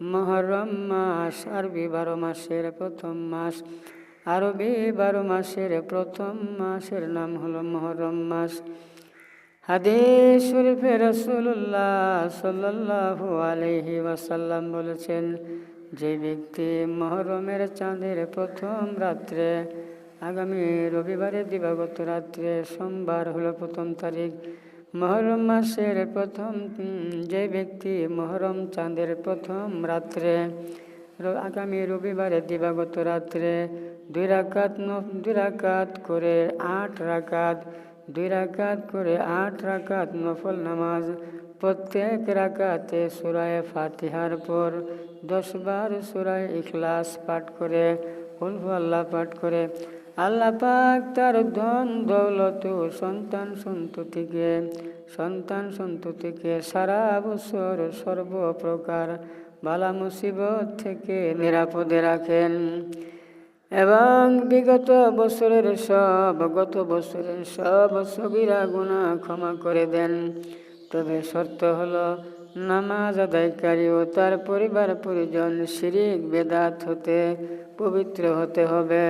মহরম মাস, আরবি বারো মাসের প্রথম মাস, আরবি বারো মাসের প্রথম মাসের নাম হলো মহরম মাস। হাদিস শরীফে রসুল্লাহ সাল্লাল্লাহু আলাইহি ওয়াসাল্লাম বলেছেন, যে ব্যক্তি মহরমের চাঁদের প্রথম রাত্রে, আগামী রবিবারে দিবাগত রাত্রে সোমবার হলো প্রথম তারিখ মহরম মাসের প্রথম যে ব্যক্তি মহরম চাঁদের প্রথম রাত্রে আগামী রবিবারে দিবাগত রাত্রে দুই রাকাত দুই রাকাত করে আট রাকাত, দুই রাকাত করে আট রাকাত নফল নামাজ, প্রত্যেক রাকাতে সুরায় ফাতিহার পর দশবার সুরায় ইখলাস পাঠ করে উলহু আল্লাহ পাঠ করে আল্লাহ পাক তার ধন দৌলত সন্তান সন্ততিকে সন্তান সন্ততিকে সারা বছর সর্বপ্রকার বালা মুসিবত থেকে নিরাপদে রাখেন। এবং বিগত বছরের সব, গত বছরের সব সবিরা গুণা ক্ষমা করে দেন। তবে শর্ত হলো, নামাজ আদায়কারী ও তার পরিবার পরিজন শিরিক বেদাত হতে, পবিত্র হতে হবে।